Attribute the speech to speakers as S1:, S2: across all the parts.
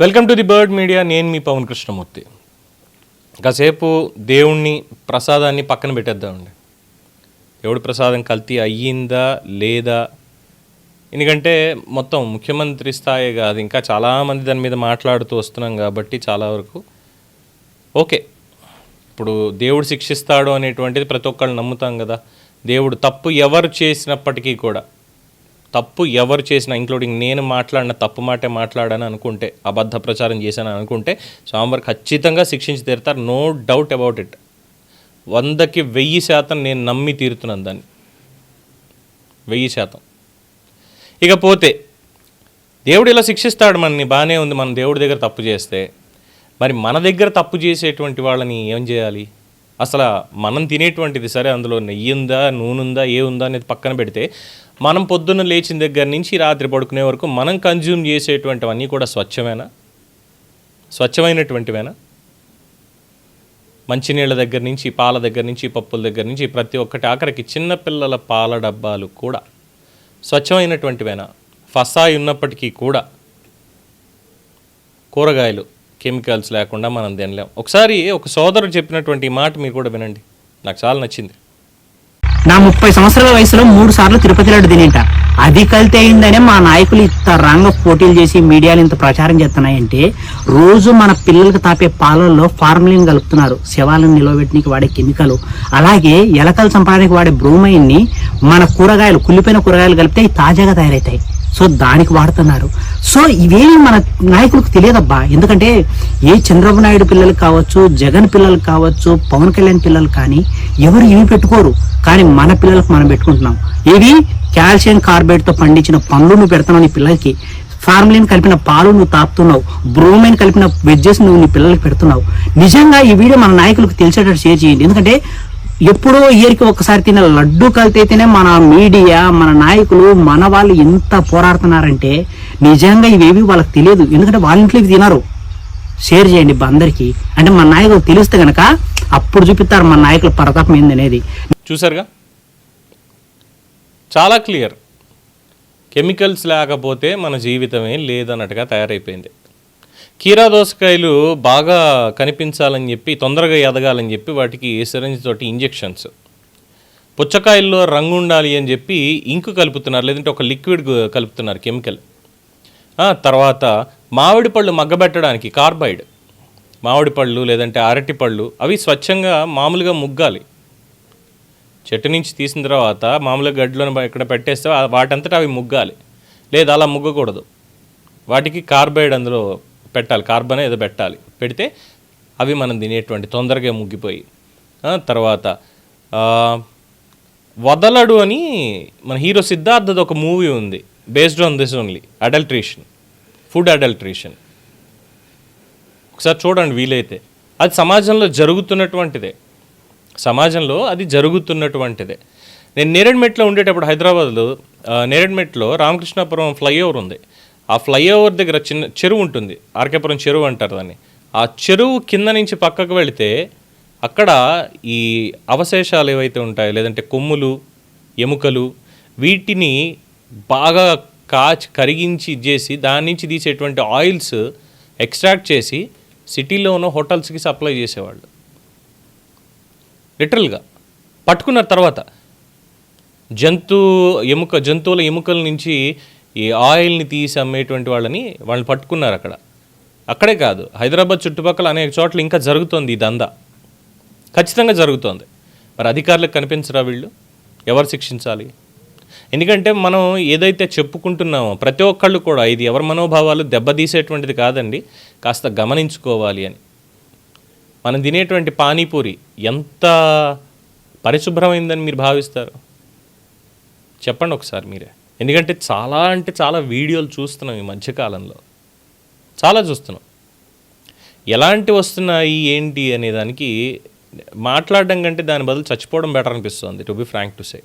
S1: Welcome to the bird media నేను మీ పవన్ కృష్ణమూర్తి. కాసేపు దేవుణ్ణి ప్రసాదాన్ని పక్కన పెట్టేద్దామండి. దేవుడి ప్రసాదం కల్తీ అయ్యిందా లేదా? ఎందుకంటే మొత్తం ముఖ్యమంత్రి స్థాయి కాదు. ఇంకా చాలామంది దాని మీద మాట్లాడుతూ వస్తున్నాం కాబట్టి చాలా వరకు ఓకే. ఇప్పుడు దేవుడు శిక్షిస్తాడు అనేటువంటిది ప్రతి ఒక్కళ్ళు నమ్ముతాం కదా. దేవుడు తప్పు ఎవరు చేసినప్పటికీ కూడా తప్పు ఎవరు చేసినా ఇంక్లూడింగ్ నేను మాట్లాడిన తప్పు మాటే మాట్లాడాను అనుకుంటే అబద్ధ ప్రచారం చేశాను అనుకుంటే స్వామివారు ఖచ్చితంగా శిక్షించి తీరుతారు. నో డౌట్ అబౌట్ ఇట్ వందకి వెయ్యి శాతం నేను నమ్మి తీరుతున్నాను దాన్ని. వెయ్యి శాతం. ఇకపోతే దేవుడు ఇలా శిక్షిస్తాడు మనని బాగానే ఉంది. మన దేవుడి దగ్గర తప్పు చేస్తే మరి మన దగ్గర తప్పు చేసేటువంటి వాళ్ళని ఏం చేయాలి? అసలు మనం తినేటువంటిది సరే అందులో నెయ్యి ఉందా నూనె ఉందా ఏ ఉందా అనేది పక్కన పెడితే మనం పొద్దున్న లేచిన దగ్గర నుంచి రాత్రి పడుకునే వరకు మనం కన్జ్యూమ్ చేసేటువంటివన్నీ కూడా స్వచ్ఛమేనా? స్వచ్ఛమైనటువంటివేనా? మంచినీళ్ళ దగ్గర నుంచి పాల దగ్గర నుంచి పప్పుల దగ్గర నుంచి ప్రతి ఒక్కటి ఆఖరికి చిన్నపిల్లల పాల డబ్బాలు కూడా స్వచ్ఛమైనటువంటివేనా? ఫసాయి ఉన్నప్పటికీ కూడా కూరగాయలు కెమికల్స్ లేకుండా మనం తినలేం. ఒకసారి ఒక సోదరుడు చెప్పినటువంటి మాట మీరు కూడా వినండి. నాకు చాలా నచ్చింది.
S2: నా ముప్పై సంవత్సరాల వయసులో మూడు సార్లు తిరుపతి లడ్డు తినేట. అది కలితే అయిందనే మా నాయకులు ఇంత రంగ పోటీలు చేసి మీడియాలు ఇంత ప్రచారం చేస్తున్నాయంటే రోజు మన పిల్లలకు తాపే పాలల్లో ఫార్మలిన్ కలుపుతున్నారు. శవాలను నిలవబెట్టడానికి వాడే కెమికల్ అలాగే ఎలకలు చంపడానికి వాడే బ్రోమైన్ని మన కూరగాయలు కుళ్ళిపోయిన కూరగాయలు కలిపితే అవి తాజాగా తయారవుతాయి సో దానికి వాడుతున్నారు. సో ఇవేమి మన నాయకులకు తెలియదబ్బా. ఎందుకంటే ఏ చంద్రబాబు నాయుడు పిల్లలు కావచ్చు జగన్ పిల్లలు కావచ్చు పవన్ కళ్యాణ్ పిల్లలు కానీ ఎవరు ఇవి పెట్టుకోరు. కానీ మన పిల్లలకు మనం పెట్టుకుంటున్నాం. ఇవి కాల్షియం కార్బేట్తో పండించిన పండ్లు నువ్వు పెడుతున్నావు నీ పిల్లలకి ఫార్మలిన్ కలిపిన పాలు నువ్వు తాపుతున్నావు బ్రోమైన్ కలిపిన వెజ్జెస్ నువ్వు నీ పిల్లలకి పెడుతున్నావు. నిజంగా ఈ వీడియో మన నాయకులకు తెలిసేటట్టు షేర్ చేయండి. ఎందుకంటే ఎప్పుడో ఇయర్కి ఒకసారి తిన్న లడ్డు కలితేనే మన మీడియా మన నాయకులు మన వాళ్ళు ఎంత పోరాడుతున్నారంటే నిజంగా ఇవేవి వాళ్ళకి తెలియదు. ఎందుకంటే వాళ్ళ ఇంట్లో ఇవి తినరు. షేర్ చేయండి అందరికీ. అంటే మన నాయకులు తెలిస్తే గనక అప్పుడు చూపిస్తారు మన నాయకుల పరతాపం ఏందనేది.
S1: చూసారుగా? చాలా క్లియర్. కెమికల్స్ లేకపోతే మన జీవితమే లేదన్నట్టుగా తయారైపోయింది. కీరా దోసకాయలు బాగా కనిపించాలని చెప్పి తొందరగా ఎదగాలని చెప్పి వాటికి సిరంజ్ తోటి ఇంజెక్షన్స్. పుచ్చకాయల్లో రంగు ఉండాలి అని చెప్పి ఇంకు కలుపుతున్నారు లేదంటే ఒక లిక్విడ్ కలుపుతున్నారు కెమికల్. తర్వాత మామిడి పళ్ళు మగ్గబెట్టడానికి కార్బైడ్. మామిడి పళ్ళు లేదంటే అరటి పళ్ళు అవి స్వచ్ఛంగా మామూలుగా ముగ్గాలి. చెట్టు నుంచి తీసిన తర్వాత మామూలుగా గడ్డలను ఇక్కడ పెట్టేస్తే వాటంతటా అవి ముగ్గాలి. లేదా అలా ముగ్గకూడదు. వాటికి కార్బైడ్ అందులో పెట్టాలి. కార్బన్ ఏదో పెట్టాలి. పెడితే అవి మనం తినేటువంటి తొందరగా ముగ్గిపోయి తర్వాత వదలడు అని మన హీరో సిద్ధార్థది ఒక మూవీ ఉంది based on this only adulteration food adulteration ఒకసారి చూడండి వీలైతే. అది సమాజంలో జరుగుతున్నటువంటిదే. సమాజంలో అది జరుగుతున్నటువంటిదే. నేను నేరేడ్మెట్లో ఉండేటప్పుడు హైదరాబాద్లో ఆ, నేరేడ్మెట్లో రామకృష్ణాపురం ఫ్లైఓవర్ ఉంది. ఆ ఫ్లైఓవర్ దగ్గర చిన్న చెరువు ఉంటుంది. ఆర్కేపురం చెరువు అంటారు దాన్ని. ఆ చెరువు కింద నుంచి పక్కకు వెళితే అక్కడ ఈ అవశేషాలు ఏవైతే ఉంటాయో లేదంటే కొమ్ములు ఎముకలు వీటిని బాగా కాచి కరిగించి చేసి దాని నుంచి తీసేటువంటి ఆయిల్స్ ఎక్స్ట్రాక్ట్ చేసి సిటీలో ఉన్న హోటల్స్కి సప్లై చేసేవాళ్ళు. లిటరల్గా. పట్టుకున్న తర్వాత జంతు ఎముక జంతువుల ఎముకల నుంచి ఈ ఆయిల్ని తీసి అమ్మేటువంటి వాళ్ళని వాళ్ళని పట్టుకున్నారు అక్కడ. అక్కడే కాదు హైదరాబాద్ చుట్టుపక్కల అనేక చోట్ల ఇంకా జరుగుతోంది ఈ దందా. ఖచ్చితంగా జరుగుతోంది. మరి అధికారులకు కనిపించరా వీళ్ళు? ఎవరు శిక్షించాలి? ఎందుకంటే మనం ఏదైతే చెప్పుకుంటున్నామో ప్రతి ఒక్కళ్ళు కూడా ఇది ఎవరి మనోభావాలు దెబ్బతీసేటువంటిది కాదండి కాస్త గమనించుకోవాలి అని. మనం తినేటువంటి పానీపూరి ఎంత పరిశుభ్రమైందని మీరు భావిస్తారు? చెప్పండి ఒకసారి మీరే. ఎందుకంటే చాలా అంటే చాలా వీడియోలు చూస్తున్నాం ఈ మధ్యకాలంలో. చాలా చూస్తున్నాం. ఎలాంటి వస్తున్నాయి ఏంటి అనే దానికి మాట్లాడడం కంటే దాని బదులు చచ్చిపోవడం బెటర్ అనిపిస్తుంది to be frank to say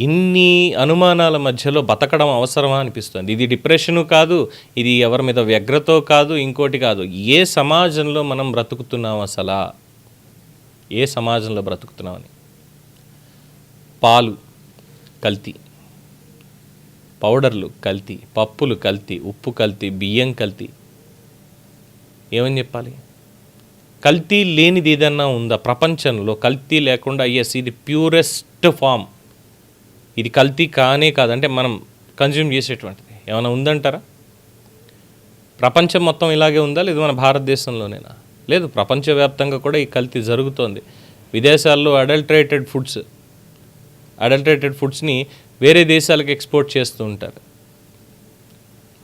S1: ఇన్ని అనుమానాల మధ్యలో బతకడం అవసరమా అనిపిస్తుంది. ఇది డిప్రెషను కాదు ఇది ఎవరి మీద వ్యగ్రతో కాదు ఇంకోటి కాదు. ఏ సమాజంలో మనం బ్రతుకుతున్నాం అసలా? ఏ సమాజంలో బ్రతుకుతున్నామని? పాలు కల్తీ. పౌడర్లు కల్తీ పప్పులు కల్తీ ఉప్పు కల్తీ బియ్యం కల్తీ. ఏమని చెప్పాలి? కల్తీ లేనిది ఏదన్నా ఉందా? ప్రపంచంలో కల్తీ లేకుండా ఎస్ ఇది ప్యూరెస్ట్ ఫామ్. ఇది కల్తీ కానే కాదంటే మనం కన్జ్యూమ్ చేసేటువంటిది. ఏమైనా ఉందంటారా? ప్రపంచం మొత్తం ఇలాగే ఉందా? లేదు మన భారతదేశంలోనేనా? లేదు ప్రపంచవ్యాప్తంగా కూడా ఈ కల్తీ జరుగుతోంది. విదేశాల్లో అడల్టరేటెడ్ ఫుడ్స్ అడల్టరేటెడ్ ఫుడ్స్ని వేరే దేశాలకు ఎక్స్పోర్ట్ చేస్తూ ఉంటారు.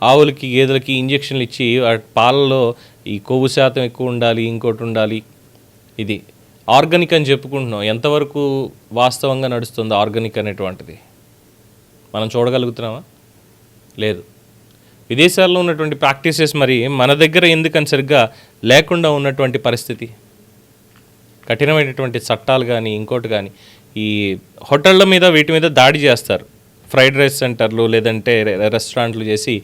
S1: ఆవులకి గేదెలకి ఇంజెక్షన్లు ఇచ్చి వాటి పాలలో ఈ కొవ్వు శాతం ఎక్కువ ఉండాలి ఇంకోటి ఉండాలి. ఇది ఆర్గానిక్ అని చెప్పుకుంటున్నాం. ఎంతవరకు వాస్తవంగా నడుస్తుంది ఆర్గానిక్ అనేటువంటిది. మనం చూడగలుగుతున్నామా? లేదు. విదేశాల్లో ఉన్నటువంటి ప్రాక్టీసెస్ మరి మన దగ్గర ఎందుకని సరిగ్గా లేకుండా ఉన్నటువంటి పరిస్థితి? కఠినమైనటువంటి చట్టాలు కానీ ఇంకోటి కానీ ఈ హోటళ్ళ మీద వీటి మీద దాడి చేస్తారు. ఫ్రైడ్ రైస్ సెంటర్లు లేదంటే రెస్టారెంట్లు చేసి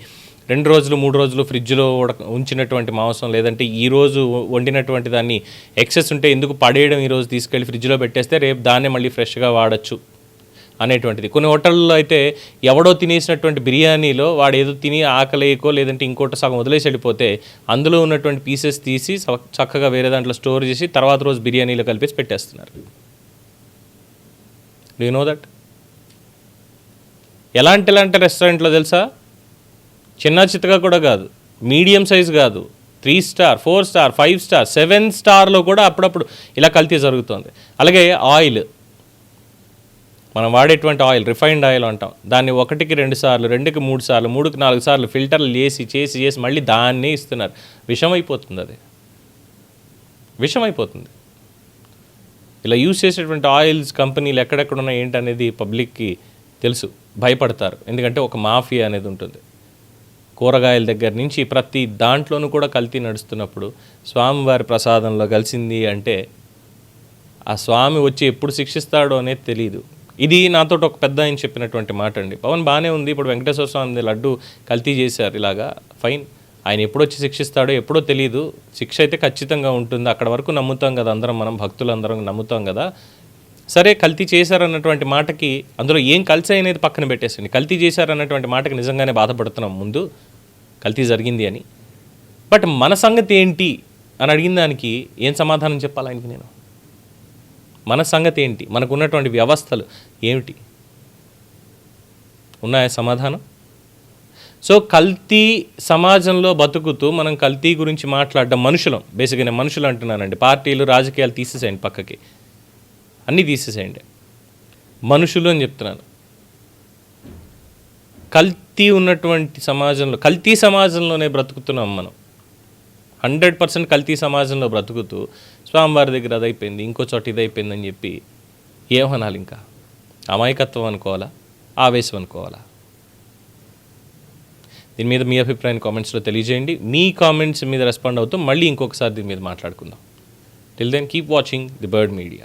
S1: రెండు రోజులు మూడు రోజులు ఫ్రిడ్జ్లో ఉంచినటువంటి మాంసం లేదంటే ఈ రోజు వండినటువంటి దాన్ని ఎక్సెస్ ఉంటే ఎందుకు పడేయడం ఈరోజు తీసుకెళ్ళి ఫ్రిడ్జ్లో పెట్టేస్తే రేపు దాన్నే మళ్ళీ ఫ్రెష్గా వాడచ్చు అనేటువంటిది. కొన్ని హోటల్లో అయితే ఎవడో తినేసినటువంటి బిర్యానీలో వాడు ఏదో తిని ఆకలేయకో లేదంటే ఇంకోటి సగం వదిలేసి వెళ్ళిపోతే అందులో ఉన్నటువంటి పీసెస్ తీసి చ- చక్కగా వేరే దాంట్లో స్టోర్ చేసి తర్వాత రోజు బిర్యానీలో కలిపేసి పెట్టేస్తున్నారు. డూ యూ నో దట్ ఎలాంటి ఎలాంటి రెస్టారెంట్లో తెలుసా? చిన్న చిత్తగా కూడా కాదు. మీడియం సైజ్ కాదు. Three star four star five star seven స్టార్లో కూడా అప్పుడప్పుడు ఇలా కల్తీ జరుగుతుంది. అలాగే ఆయిల్ మనం వాడేటువంటి ఆయిల్ రిఫైన్డ్ ఆయిల్ అంటాం. దాన్ని ఒకటికి రెండు సార్లు రెండుకి మూడు సార్లు మూడుకి నాలుగు సార్లు ఫిల్టర్లు చేసి చేసి చేసి మళ్ళీ దాన్నే ఇస్తున్నారు. విషమైపోతుంది అది. విషమైపోతుంది. ఇలా యూజ్ చేసేటువంటి ఆయిల్స్ కంపెనీలు ఎక్కడెక్కడ ఉన్నాయి ఏంటనేది పబ్లిక్కి తెలుసు. భయపడతారు. ఎందుకంటే ఒక మాఫియా అనేది ఉంటుంది. కూరగాయల దగ్గర నుంచి ప్రతి దాంట్లోనూ కూడా కల్తీ నడుస్తున్నప్పుడు స్వామివారి ప్రసాదంలో కలిసింది అంటే ఆ స్వామి వచ్చి ఎప్పుడు శిక్షిస్తాడో అనేది తెలియదు ఇది నాతో ఒక పెద్ద ఆయన చెప్పినటువంటి మాట అండి పవన్ బాగానే ఉంది. ఇప్పుడు వెంకటేశ్వర స్వామి లడ్డు కల్తీ చేశారు ఇలాగా. ఫైన్. ఆయన ఎప్పుడు వచ్చి శిక్షిస్తాడో ఎప్పుడో తెలియదు శిక్ష అయితే ఖచ్చితంగా ఉంటుంది. అక్కడ వరకు నమ్ముతాం కదా అందరం మనం భక్తులందరం నమ్ముతాం కదా. సరే కల్తీ చేశారన్నటువంటి మాటకి అందులో ఏం కలిసి అనేది పక్కన పెట్టేసండి కల్తీ చేశారన్నటువంటి మాటకి నిజంగానే బాధపడుతున్నాం ముందు. కల్తీ జరిగింది అని. బట్ మన సంగతి ఏంటి అని అడిగిన దానికి ఏం సమాధానం చెప్పాలి ఆయనకి నేను? మన సంగతి ఏంటి? మనకు ఉన్నటువంటి వ్యవస్థలు ఏమిటి? ఉన్నాయా సమాధానం? సో కల్తీ సమాజంలో బతుకుతూ మనం కల్తీ గురించి మాట్లాడడం మనుషులం. బేసిక్గా నేను మనుషులు అంటున్నానండి. పార్టీలు రాజకీయాలు తీసేసేయండి పక్కకి. అన్నీ తీసేసేయండి. మనుషులు అని చెప్తున్నాను. కల్తీ ఉన్నటువంటి సమాజంలో కల్తీ సమాజంలోనే బ్రతుకుతున్నాం మనం. హండ్రెడ్ పర్సెంట్ కల్తీ సమాజంలో బ్రతుకుతూ స్వామివారి దగ్గర అది అయిపోయింది ఇంకో చోట ఇది అయిపోయిందని చెప్పి ఏమనాలి ఇంకా అమాయకత్వం అనుకోవాలా? ఆవేశం అనుకోవాలా? దీని మీద మీ అభిప్రాయం కామెంట్స్లో తెలియజేయండి. మీ కామెంట్స్ మీద రెస్పాండ్ అవుతూ మళ్ళీ ఇంకొకసారి దీని మీద మాట్లాడుకుందాం. Till then keep watching the bird media